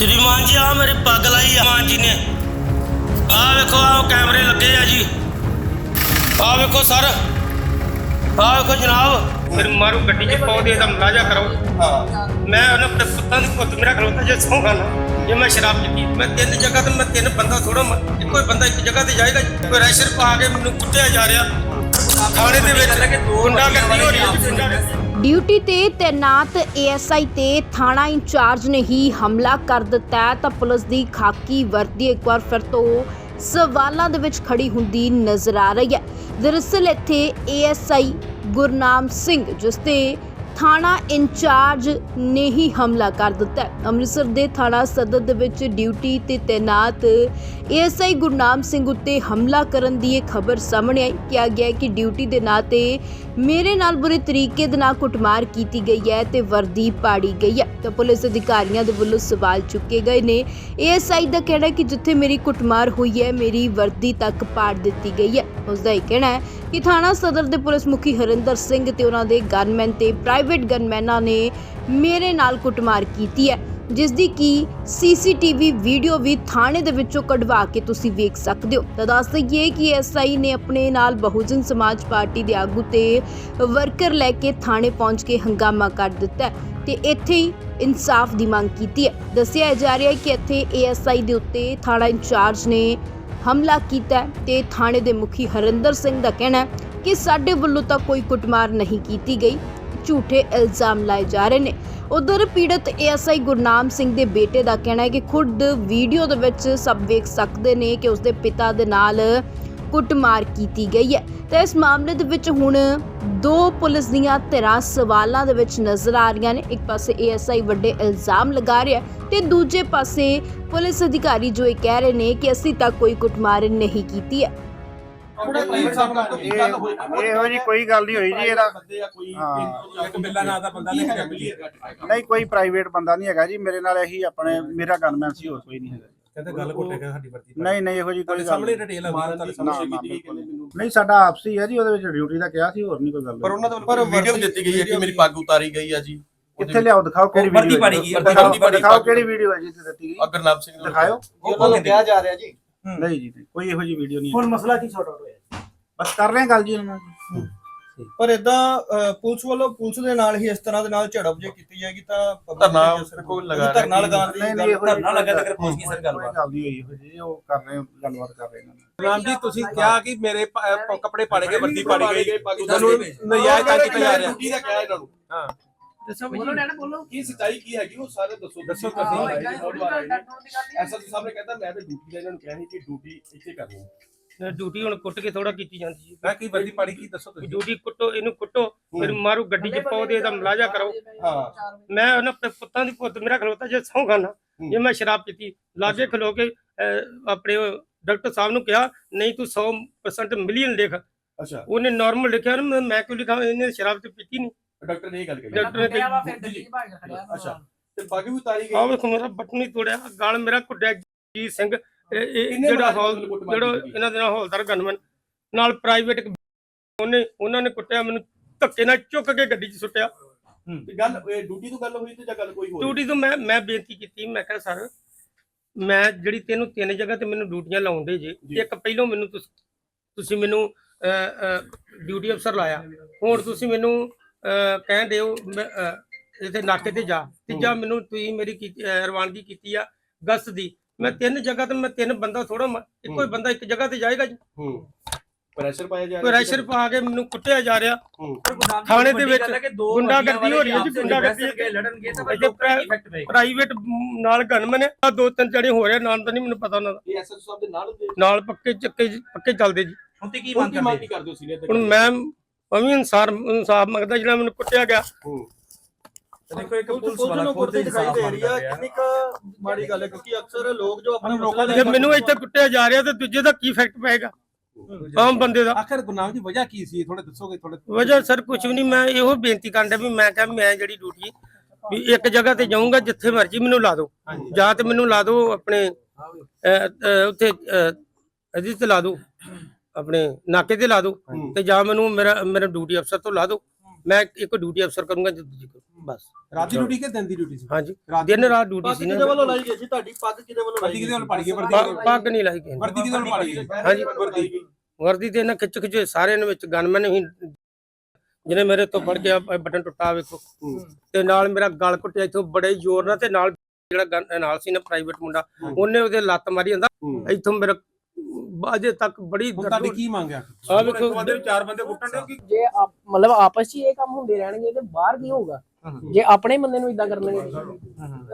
ਸ਼੍ਰੀਮਾਨ ਜੀ ਆ ਮੇਰੇ ਪੱਗ ਲਾਈ ਆ। ਮਾਨ ਜੀ ਨੇ। ਆ ਵੇਖੋ ਆ ਕੈਮਰੇ ਲੱਗੇ ਆ ਜੀ। ਆ ਵੇਖੋ ਸਰ। ਆ ਵੇਖੋ ਜਨਾਬ। ਫਿਰ ਮਾਰੂ ਗੱਡੀ 'ਚ ਪਾਓ ਦੇ ਦਾ ਮਲਾਜਾ ਕਰੋ। ਹਾਂ। ਮੈਂ ਉਹਨਾਂ ਆਪਣੇ ਪੁੱਤਾਂ ਦੀ ਪੁੱਤ ਮੇਰਾ ਖਲੋਤਾ ਜੇ ਸੌਂਗਾ ਨਾ ਜੇ ਮੈਂ ਸ਼ਰਾਬ ਪੀਤੀ ਮੈਂ ਤਿੰਨ ਜਗ੍ਹਾ ਤੇ ਮੈਂ ਤਿੰਨ ਬੰਦਾ ਥੋੜਾ ਇੱਕੋ ਹੀ ਬੰਦਾ ਇੱਕ ਜਗ੍ਹਾ ਤੇ ਜਾਏਗਾ। ਕੋਈ ਰੈਸ਼ਰ ਪਾ ਕੇ ਮੈਨੂੰ ਕੁੱਟਿਆ ਜਾ ਰਿਹਾ। ਥਾਣੇ ਦੇ ਵਿੱਚ ਗੁੰਡਾ ਕਰਦੀ ਹੋ ਰਹੀ ਹੈ। ਡਿਊਟੀ ਤੇ ਤੈਨਾਤ ਏਐਸਆਈ ਤੇ ਥਾਣਾ ਇੰਚਾਰਜ ਨੇ ਹੀ ਹਮਲਾ ਕਰ ਦਿੱਤਾ ਤਾਂ ਪੁਲਿਸ ਦੀ ਖਾਕੀ ਵਰਦੀ ਇੱਕ ਵਾਰ ਫਿਰ ਤੋਂ ਸਵਾਲਾਂ ਦੇ ਵਿੱਚ ਖੜੀ ਹੁੰਦੀ ਨਜ਼ਰ ਆ ਰਹੀ ਹੈ। ਦਰਅਸਲ ਇੱਥੇ ਏਐਸਆਈ ਗੁਰਨਾਮ ਸਿੰਘ, ਜਿਸ ਤੇ ਥਾਣਾ ਇੰਚਾਰਜ ਨੇ ਹੀ ਹਮਲਾ ਕਰ ਦਿੱਤਾ ਅੰਮ੍ਰਿਤਸਰ ਦੇ ਥਾਣਾ ਸਦਰ ਦੇ ਵਿੱਚ ਡਿਊਟੀ ਤੇ ਤੈਨਾਤ ਏਐਸਆਈ ਗੁਰਨਾਮ ਸਿੰਘ ਉੱਤੇ ਹਮਲਾ ਕਰਨ ਦੀ ਇਹ ਖਬਰ ਸਾਹਮਣੇ ਆਈ। ਕਿਹਾ ਗਿਆ ਕਿ ਡਿਊਟੀ ਦੇ ਨਾਂ ਤੇ ਮੇਰੇ ਨਾਲ ਬੁਰੇ ਤਰੀਕੇ ਦੇ ਨਾਲ ਕੁੱਟਮਾਰ ਕੀਤੀ ਗਈ ਹੈ ਤੇ ਵਰਦੀ ਪਾੜੀ ਗਈ ਹੈ। ਤਾਂ ਪੁਲਿਸ ਅਧਿਕਾਰੀਆਂ ਦੇ ਵੱਲੋਂ ਸਵਾਲ ਚੁੱਕੇ ਗਏ ਨੇ। ਏਐਸਆਈ ਦਾ ਕਹਿਣਾ ਕਿ ਜਿੱਥੇ ਮੇਰੀ ਕੁੱਟਮਾਰ ਹੋਈ ਹੈ, ਮੇਰੀ ਵਰਦੀ ਤੱਕ ਪਾੜ ਦਿੱਤੀ ਗਈ ਹੈ। ਉਸ ਦਾ ਇਹ ਕਹਿਣਾ ਹੈ ਕਿ ਥਾਣਾ ਸਦਰ ਦੇ ਪੁਲਿਸ ਮੁਖੀ ਹਰਿੰਦਰ ਸਿੰਘ ਤੇ ਉਹਨਾਂ ਦੇ ਗਨਮੈਨ ਤੇ ਪ੍ਰਾਈਵੇਟ ਗਨਮੈਨਾਂ ਨੇ ਮੇਰੇ ਨਾਲ ਕੁੱਟਮਾਰ ਕੀਤੀ ਹੈ। ਜਿਸ ਦੀ ਕੀ ਸੀਸੀਟੀਵੀ ਵੀਡੀਓ ਵੀ ਥਾਣੇ ਦੇ ਵਿੱਚੋਂ ਕਢਵਾ ਕੇ ਤੁਸੀਂ ਵੇਖ ਸਕਦੇ ਹੋ। ਤਾਂ ਦੱਸ ਦਈਏ ਕਿ ਐਸਆਈ ਨੇ ਆਪਣੇ ਨਾਲ ਬਹੁਜਨ ਸਮਾਜ ਪਾਰਟੀ ਦੇ ਆਗੂ ਤੇ ਵਰਕਰ ਲੈ ਕੇ ਥਾਣੇ ਪਹੁੰਚ ਕੇ ਹੰਗਾਮਾ ਕਰ ਦਿੱਤਾ ਹੈ ਤੇ ਇੱਥੇ ਹੀ ਇਨਸਾਫ ਦੀ ਮੰਗ ਕੀਤੀ ਹੈ। ਦੱਸਿਆ ਜਾ ਰਿਹਾ ਹੈ ਕਿ ਇੱਥੇ ਏਐਸਆਈ ਦੇ ਉੱਤੇ ਥਾਣਾ ਇੰਚਾਰਜ ਨੇ ਹਮਲਾ ਕੀਤਾ ਹੈ ਤੇ ਥਾਣੇ ਦੇ ਮੁਖੀ ਹਰਿੰਦਰ ਸਿੰਘ ਦਾ ਕਹਿਣਾ ਹੈ ਕਿ ਸਾਡੇ ਵੱਲੋਂ ਤਾਂ ਕੋਈ ਕੁੱਟਮਾਰ ਨਹੀਂ ਕੀਤੀ ਗਈ। ਝੂਠੇ ਇਲਜ਼ਾਮ ਲਾਏ ਜਾ ਰਹੇ ਨੇ। ਉਧਰ ਪੀੜਤ ਏਐਸਆਈ ਗੁਰਨਾਮ ਸਿੰਘ ਦੇ ਬੇਟੇ ਦਾ ਕਹਿਣਾ ਹੈ ਕਿ ਖੁਦ ਵੀਡੀਓ ਦੇ ਵਿੱਚ ਸਭ ਵੇਖ ਸਕਦੇ ਨੇ ਕਿ ਉਸਦੇ ਪਿਤਾ ਦੇ ਨਾਲ ਕੁੱਟਮਾਰ ਕੀਤੀ ਗਈ ਹੈ। ਤੇ ਇਸ ਮਾਮਲੇ ਦੇ ਵਿੱਚ ਹੁਣ ਦੋ ਪੁਲਿਸ ਦੀਆਂ ਧਿਰਾਂ ਸਵਾਲਾਂ ਦੇ ਵਿੱਚ ਨਜ਼ਰ ਆ ਰਹੀਆਂ ਨੇ। ਇੱਕ ਪਾਸੇ ਏਐਸਆਈ ਵੱਡੇ ਇਲਜ਼ਾਮ ਲਗਾ ਰਿਹਾ ਤੇ ਦੂਜੇ ਪਾਸੇ ਪੁਲਿਸ ਅਧਿਕਾਰੀ ਜੋ ਇਹ ਕਹਿ ਰਹੇ ਨੇ ਕਿ ਅਸੀਂ ਤਾਂ ਕੋਈ ਕੁੱਟਮਾਰ ਨਹੀਂ ਕੀਤੀ ਹੈ। ਇਹ ਇਹੋ ਜੀ ਕੋਈ ਗੱਲ ਨਹੀਂ ਹੋਈ ਜੀ ਇਹਦਾ। ਬੰਦੇ ਆ ਕੋਈ। ਇੱਕ ਬਿੱਲਾ ਨਾਂ ਦਾ ਬੰਦਾ ਨਹੀਂ ਹੈਗਾ ਮਿਲੀ ਨਹੀਂ ਕੋਈ ਪ੍ਰਾਈਵੇਟ ਬੰਦਾ ਨਹੀਂ ਹੈਗਾ ਜੀ। ਮੇਰੇ ਨਾਲ ਇਹੀ ਆਪਣੇ ਮੇਰਾ ਗਨਮੈਨ ਸੀ ਹੋਰ ਕੋਈ ਨਹੀਂ ਹੈਗਾ। ਕਹਿੰਦੇ ਗੱਲ ਘੁੱਟੇਗਾ ਸਾਡੀ ਵਰਤੀ ਨਹੀਂ ਨਹੀਂ ਇਹੋ ਜੀ ਕੋਈ ਗੱਲ ਸਾਹਮਣੇ। ਡਿਟੇਲ ਆ ਤੁਹਾਡੇ ਸਾਹਮਣੇ ਕੀਤੀ ਨਹੀਂ। ਸਾਡਾ ਆਪਸੀ ਹੈ ਜੀ ਉਹਦੇ ਵਿੱਚ ਡਿਊਟੀ ਦਾ ਕਿਹਾ ਸੀ ਹੋਰ ਨਹੀਂ ਕੋਈ ਗੱਲ ਪਰ ਉਹਨਾਂ ਦਾ ਪਰ ਵੀਡੀਓ ਦਿੱਤੀ ਗਈ ਹੈ ਕਿ ਮੇਰੀ ਪੱਗ ਉਤਾਰੀ ਗਈ ਆ ਜੀ? ਕਿੱਥੇ ਲਿਆਓ ਦਿਖਾਓ ਕਿਹੜੀ ਵਰਦੀ ਵੀਡੀਓ ਪਾੜੀ ਗਈ ਹੈ, ਦਿਖਾਓ ਵਰਦੀ ਪਾੜੀ ਦਿਖਾਓ ਗਈ। ਕਿਹੜੀ ਵੀਡੀਓ ਹੈ ਜੀ ਤੇ ਦਿੱਤੀ ਗਈ। ਅਗਰਨਾਮ ਸਿੰਘ ਦਿਖਾਓ। ਉਹਨਾਂ ਨੂੰ ਕਿਹਾ ਜਾ ਰਿਹਾ ਜੀ। ਨਹੀਂ ਜੀ ਨਹੀਂ, ਕੋਈ ਇਹੋ ਜੀ ਵੀਡੀਓ ਨਹੀਂ ਹੁਣ ਹੈ। ਮਸਲਾ ਕੀ ਛੋਟ ਹੋਇਆ? ਬਸ ਕਰ ਰਹੇ ਹਾਂ ਗੱਲ ਜੀ ਉਹਨਾਂ ਨਾਲ ਪਰ ਇਦਾਂ ਪੁਲਿਸ ਵੱਲੋਂ ਪੁਲਿਸ ਦੇ ਨਾਲ ਹੀ ਇਸ ਤਰ੍ਹਾਂ ਦੇ ਨਾਲ ਝੜਪ ਜੇ ਕੀਤੀ ਜਾਏਗੀ ਤਾਂ ਧਰਨਾ ਹੋਊਗਾ। ਲਗਾ ਧਰਨਾ ਲਗਾਉਣ ਦੀ ਨਹੀਂ ਗੱਲ ਨਹੀਂ ਇਹੋ ਜਿਹੀ ਧਰਨਾ ਲੱਗਾ ਤਾਂ ਫਿਰ ਪਹੁੰਚ ਗਈ ਸਰ ਗੱਲਬਾਤ। ਗੱਲ ਨਹੀਂ ਹੋਈ ਇਹੋ ਜਿਹੀ ਉਹ ਕਰ ਰਹੇ ਗੱਲਬਾਤ ਕਰ ਰਹੇ ਨੇ ਰਾਮ ਜੀ ਤੁਸੀਂ ਕਿਹਾ ਕਿ ਮੇਰੇ ਕੱਪੜੇ ਪਾੜੇ ਗਏ ਵਰਦੀ ਪਾੜੀ ਗਈ। ਤੁਹਾਨੂੰ ਨਜਾਇਜ਼ ਤੰਗ ਕੀਤਾ ਜਾ ਰਿਹਾ। ਡਿਊਟੀ ਦਾ ਕਿਹਾ ਇਹਨਾਂ ਨੂੰ ਹਾਂ ਕੀ ਸਚਾਈ ਕੀ ਹੈਗੀ? ਉਹ ਸਾਰੇ ਦੱਸੋ ਦੱਸੋ ਤੁਸੀਂ। ਐਸਾ ਤੁਸੀਂ ਸਾਹਮਣੇ ਕਹਿੰਦਾ ਮੈਂ ਤੇ ਡਿਊਟੀ ਦਾ ਇਹਨਾਂ ਨੂੰ ਕਿਹਾ ਸੀ ਕਿ ਡਿਊਟੀ ਇੱਥੇ ਕਰਨੀ ਹੈ। ਡਿਊਟੀ ਹੁਣ ਕੁੱਟ ਕੇ ਥੋੜਾ ਕੀਤੀ ਜਾਂਦੀ ਜੀ ਮੈਂ ਕੀ ਵਰਦੀ ਪਾੜੀ ਕੀ ਦੱਸੋ ਤੁਸੀਂ? ਡਿਊਟੀ ਕੁੱਟੋ ਇਹਨੂੰ ਕੁੱਟੋ ਫਿਰ ਮਾਰੂ ਗੱਡੀ 'ਚ ਪਾਓ ਦੇ ਦਾ ਮਲਾਜਾ ਕਰੋ। ਹਾਂ। ਮੈਂ ਉਹਨਾਂ ਆਪਣੇ ਪੁੱਤਾਂ ਦੀ ਪੁੱਤ ਮੇਰਾ ਖਲੋਤਾ ਜੇ ਸੌਂਗਾ ਨਾ ਜੇ ਮੈਂ ਸ਼ਰਾਬ ਪੀਤੀ ਲਾਗੇ ਖਲੋ ਕੇ ਆਪਣੇ ਡਾਕਟਰ ਸਾਹਿਬ ਨੂੰ ਕਿਹਾ ਨਹੀਂ ਤੂੰ 100% ਮਿਲੀਅਨ ਲਿਖ। ਅੱਛਾ। ਉਹਨੇ ਨਾਰਮਲ ਲਿਖਿਆ ਨਾ ਮੈਂ- ਮੈਂ ਕਿਉਂ ਲਿਖਾਂ ਇਹਨੇ ਸ਼ਰਾਬ ਤੇ ਪੀਤੀ ਨਹੀਂ ਡਾਕਟਰ ਨੇ ਇਹ ਗੱਲ ਕਹੀ। ਡਾਕਟਰ ਨੇ ਕਿਹਾ ਅੱਛਾ ਤੇ ਪੱਗ ਵੀ ਉਤਾਰੀ ਆਹ ਗਈ। ਵੇਖੋ ਮੇਰਾ ਬਟਨ ਹੀ ਤੋੜਿਆ ਗਲ ਮੇਰਾ ਕੁੱਟਿਆ ਜੀ ਸਿੰਘ। ਇਹ- ਇਹ ਕਿੰਨੇ ਜਿਹੜਾ ਮੁਲਾਜ਼ਮ ਹੌਲ ਨੂੰ ਜਿਹੜਾ ਕੀਤੀ? ਇਹਨਾਂ ਦੇ ਨਾਲ ਹੌਲਦਾਰ ਗਨਮਨ ਨਾਲ ਪ੍ਰਾਈਵੇਟ ਉਹਨੇ ਉਹਨਾਂ ਨੇ ਕੁੱਟਿਆ ਮੈਨੂੰ ਧੱਕੇ ਨਾਲ ਚੁੱਕ ਕੇ ਗੱਡੀ 'ਚ ਸੁੱਟਿਆ। ਤੇ ਗੱਲ ਇਹ ਡਿਊਟੀ ਤੋਂ ਗੱਲ ਹੋਈ ਤੇ ਜਾਂ ਗੱਲ ਕੋਈ ਹੋਰ? ਡਿਊਟੀ ਤੋਂ ਮੈਂ ਮੈਂ ਬੇਨਤੀ ਕੀਤੀ ਮੈਂ ਕਿਹਾ ਸਰ ਮੈਂ ਜਿਹੜੀ ਤੈਨੂੰ ਤਿੰਨ ਜਗ੍ਹਾ ਤੇ ਮੈਨੂੰ ਡਿਊਟੀਆਂ ਲਾਉਂਦੇ ਜੇ ਜੀ। ਇੱਕ ਪਹਿਲੋਂ ਮੈਨੂੰ ਤੁਸ- ਤੁਸੀਂ ਮੈਨੂੰ ਡਿਊਟੀ ਅਫਸਰ ਲਾਇਆ ਹੁਣ ਤੁਸੀਂ ਮੈਨੂੰ ਕਹਿਣ ਦਿਓ ਇੱਥੇ ਨਾਕੇ ਤੇ ਜਾ। ਤੀਜਾ ਮੈਨੂੰ ਤੁਸੀਂ ਮੇਰੀ ਰਵਾਨਗੀ ਕੀਤੀ ਆ ਗਸਤ ਦੀ। ਮੈਂ ਤਿੰਨ ਜਗ੍ਹਾ ਤੇ ਮੈਂ ਤਿੰਨ ਬੰਦਾ ਥੋੜਾ ਇੱਕੋ ਹੀ। ਬੰਦਾ ਇੱਕ ਜਗ੍ਹਾ ਤੇ ਜਾਏਗਾ ਜੀ। ਹੂੰ। ਪ੍ਰੈਸ਼ਰ ਪਾਇਆ ਜਾ ਕੋਈ ਰੈਸ਼ਰ ਪਾ ਕੇ ਮੈਨੂੰ ਕੁੱਟਿਆ ਜਾ ਰਿਹਾ। ਹੂੰ। ਥਾਣੇ ਦੇ ਵਿੱਚ ਗੁੰਡਾਗਰਦੀ ਹੋ ਰਹੀ ਹੈ ਜੀ, ਗੁੰਡਾਗਰਦੀ। ਲੜਨਗੇ ਤਾਂ ਇਫੈਕਟ ਪਏਗਾ ਪ੍ਰਾਈਵੇਟ ਨਾਲ ਗਨਮਨ ਆ ਦੋ ਤਿੰਨ ਜਣੇ ਹੋ ਰਹੇ ਨਾਮ ਤਾਂ ਨਹੀਂ ਮੈਨੂੰ ਪਤਾ ਉਹਨਾਂ ਦਾ। ਇਹ ਐਸਐਸ ਸਾਹਿਬ ਦੇ ਨਾਲ ਪੱਕੇ ਚੱਕੇ ਪੱਕੇ ਚੱਲਦੇ ਜੀ। ਹੁਣ ਤੇ ਕੀ ਮੰਗ ਕਰਦੇ? ਹੋ ਸੀਨੀਅਰ ਹੁਣ ਮੈਂ ਮੈਂ ਵੀ ਇਨਸਾਰ ਇਨਸਾਫ ਮੰਗਦਾ ਜਿਹੜਾ ਮੈਨੂੰ ਕੁੱਟਿਆ ਗਿਆ। ਹੂੰ। ਦੇਖੋ ਇੱਕ ਪੁਲਿਸ ਪੁਲਿਸ ਪੁਲਿਸ ਵਾਲਾ ਨੂੰ ਖੁਦ ਕੁਰਤੇ ਦਿਖਾਈ ਦੇ ਰਹੀ ਆ। ਹੈ ਕਿੰਨੀ ਕੁ ਮਾੜੀ ਗੱਲ ਹੈ ਕਿਉਂਕਿ ਅਕਸਰ ਲੋਕ ਜੋ ਆਪਣੇ ਲੋਕਾਂ ਜੇ ਮੈਨੂੰ ਇੱਥੇ ਕੁੱਟਿਆ ਜਾ ਰਿਹਾ ਤੇ ਦੂਜੇ ਦਾ ਕੀ ਇਫੈਕਟ ਪਏਗਾ? ਆਮ ਬੰਦੇ ਦਾ। ਆਖਰ ਗੁਰਨਾਮ ਦੀ ਵਜ੍ਹਾ ਕੀ ਸੀ? ਥੋੜੇ ਦੱਸੋਗੇ ਥੋੜੇ ਵਜ੍ਹਾ ਸਰ ਕੁਝ ਵੀ ਨਹੀਂ ਮੈਂ ਇਹੋ ਬੇਨਤੀ ਕਰਨ ਡਿਆ ਵੀ ਮੈਂ ਕਿਹਾ ਮੈਂ ਜਿਹੜੀ ਡਿਊਟੀ ਵੀ ਇੱਕ ਜਗ੍ਹਾ ਤੇ ਜਾਊਂਗਾ ਜਿੱਥੇ ਮਰਜ਼ੀ ਮੈਨੂੰ ਲਾ ਦਿਓ। ਜਾਂ ਤੇ ਮੈਨੂੰ ਲਾ ਦਿਓ ਆਪਣੇ ਉੱਥੇ ਤੇ ਲਾ ਦਿਓ। ਆਪਣੇ ਨਾਕੇ ਤੇ ਲਾ ਦਿਓ ਹੂੰ। ਤੇ ਜਾਂ ਮੈਨੂੰ ਮੇਰਾ ਮੇਰਾ ਡਿਊਟੀ ਅਫਸਰ ਤੋਂ ਲਾ ਦਿਓ ਮੈਂ ਇੱਕ ਡਿਊਟੀ ਅਫਸਰ ਕਰੂੰਗਾ ਦੂਜੀ ਕਰੂੰ ਬਸ। ਰਾਤ ਦੀ ਡਿਊਟੀ ਕਿ ਦਿਨ ਦੀ ਡਿਊਟੀ ਸੀ? ਹਾਂਜੀ। ਦਿਨ ਰਾਤ ਡਿਊਟੀ ਪੱਗ ਸੀ ਕਿਹਦੇ ਨਾ ਵੱਲੋਂ ਲਾਈ ਗਈ ਸੀ? ਤੁਹਾਡੀ ਪੱਗ ਕਿਹਦੇ ਵੱਲੋਂ ਕਿਹਦੇ ਪਾੜੀ ਗਈ ਵਰਦੀ ਪੱਗ- ਨਹੀਂ ਲਾਈ ਨੇ। ਵਰਦੀ ਕਿਹਦੇ ਵੱਲ ਪਾੜੀ ਗਈ ਹਾਂਜੀ। ਵਰਦੀ। ਵਰਦੀ ਤੇ ਇਹਨਾਂ ਖਿੱਚ ਖਿੱਚ ਸਾਰਿਆਂ ਨੇ ਵਿੱਚ ਗਨਮੈਨ ਹੀ ਜਿਹਨੇ ਮੇਰੇ ਤੋਂ ਫੜ ਕੇ ਬਟਨ ਟੁੱਟਾ ਵੇਖੋ। ਤੇ ਨਾਲ ਮੇਰਾ ਗਲ ਘੁੱਟਿਆ ਇੱਥੋਂ ਬੜੇ ਜ਼ੋਰ ਨਾਲ ਤੇ ਨਾਲ ਜਿਹੜਾ ਗਨ- ਨਾਲ ਸੀ ਨਾ ਪ੍ਰਾਈਵੇਟ ਮੁੰਡਾ ਉਹਨੇ ਉਹਦੇ ਲੱਤ ਮਾਰੀ ਜਾਂਦਾ ਇੱਥੋਂ ਮੇਰਾ ਅਜੇ ਤੱਕ ਬੜੀ ਹੁਣ ਤੁਹਾਡੀ ਕੀ ਮੰਗਿਆ ਆ ਵੇਖੋ ਚਾਰ ਬੰਦੇ ਕੁੱਟਣ ਦੇ ਜੇ ਆਪ- ਮਤਲਬ ਆਪਸ 'ਚ ਹੀ ਇਹ ਕੰਮ ਹੁੰਦੇ ਰਹਿਣਗੇ ਤੇ ਬਾਹਰ ਕੀ ਹੋਊਗਾ? ਜੇ ਆਪਣੇ ਬੰਦੇ ਨੂੰ ਇਦਾਂ ਕਰਨਗੇ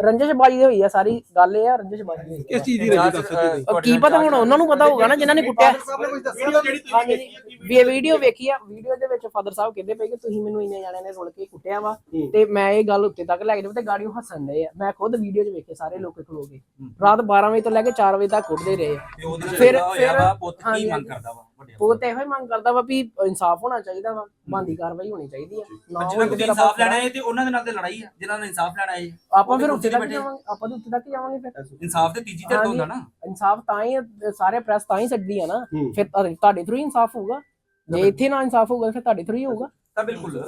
ਰੰਜਸ਼ਬਾਜੀ ਹੋਈ ਆ ਸਾਰੀ ਗੱਲ ਇਹ ਆ ਰੰਜਸ਼ਬਾਜੀ ਕਿਸ ਚੀਜ਼ ਦੀ ਰਜੀ ਦੱਸੋ ਆ। ਕੀ ਪਤਾ ਹੁਣ ਉਹਨਾਂ ਨੂੰ ਪਤਾ ਹੋਊਗਾ ਨਾ ਜਿਨ੍ਹਾਂ ਨੇ ਕੁੱਟਿਆ। ਵੀ ਇਹ ਵੀਡੀਓ ਵੇਖੀ ਆ ਵੀਡੀਓ ਦੇ ਵਿੱਚ ਫਾਦਰ ਸਾਹਿਬ ਕਹਿੰਦੇ ਪਏ ਕਿ ਤੁਸੀਂ ਮੈਨੂੰ ਇੰਨੇ ਜਾਣਿਆਂ ਨੇ ਰੁਲ ਕੇ ਕੁੱਟਿਆ ਵਾ ਤੇ ਮੈਂ ਇਹ ਗੱਲ ਉੱਤੇ ਤੱਕ ਲੈ ਕੇ ਜਾਵਾਂ ਤੇ ਗਾੜੀਓ ਹੱਸਣ ਡਏ ਆ। ਮੈਂ ਖੁਦ ਵੀਡੀਓ 'ਚ ਵੇਖੇ ਸਾਰੇ ਲੋਕ ਖਲੋ ਕੇ। ਰਾਤ 12 ਵਜੇ ਤੋਂ ਲੈ ਕੇ 4 ਵਜੇ ਤੱਕ ਕੁੱਟਦੇ ਰਹੇ ਫਿਰ ਫਿਰ ਪੁੱਤ ਕੀ ਮੰਗ ਕਰਦਾ ਵਾ? ਪੁੱਤ ਇਹੋ ਹੀ ਮੰਗ ਕਰਦਾ ਵਾ ਵੀ ਇਨਸਾਫ ਹੋਣਾ ਚਾਹੀਦਾ ਵਾ ਬੰਦੀ ਕਾਰਵਾਈ ਹੋਣੀ ਚਾਹੀਦੀ ਆ। ਨਾ ਹੋਵੇ ਜਿਨ੍ਹਾਂ ਤੇ ਨੂੰ ਇਨਸਾਫ ਲੈਣਾ ਹੈ ਤੇ ਉਹਨਾਂ ਦੇ ਨਾਲ ਤੇ ਲੜਾਈ ਹੈ ਜਿਨ੍ਹਾਂ ਨੇ ਇਨਸਾਫ ਲੈਣਾ ਹੈ ਆਪਾਂ ਫਿਰ ਉਹ ਦੂਜੇ ਤੱਕ। ਜਾਵਾਂਗੇ ਆਪਾਂ ਤਾਂ ਉੱਤੇ ਤੱਕ ਹੀ ਜਾਵਾਂਗੇ ਫਿਰ। ਇਨਸਾਫ ਤੇ ਤੀਜੀ ਧਿਰ ਤੋਂ ਹੁੰਦਾ ਨਾ। ਇਨਸਾਫ ਤਾਂ ਹੀ ਸਾਰੇ ਪ੍ਰੈਸ ਤਾਂ ਹੀ ਛੱਡਦੀ ਆ ਨਾ। ਫਿਰ ਤੁਹਾਡੇ- ਤੁਹਾਡੇ ਥਰੂ ਹੀ ਇਨਸਾਫ ਹੋਊਗਾ। ਜੇ ਇੱਥੇ ਨਾ ਇਨਸਾਫ ਹੋਊਗਾ ਫਿਰ ਤੁਹਾਡੇ ਥਰੂ ਹੀ ਹੋਊਗਾ। ਤਾਂ ਬਿਲਕੁਲ।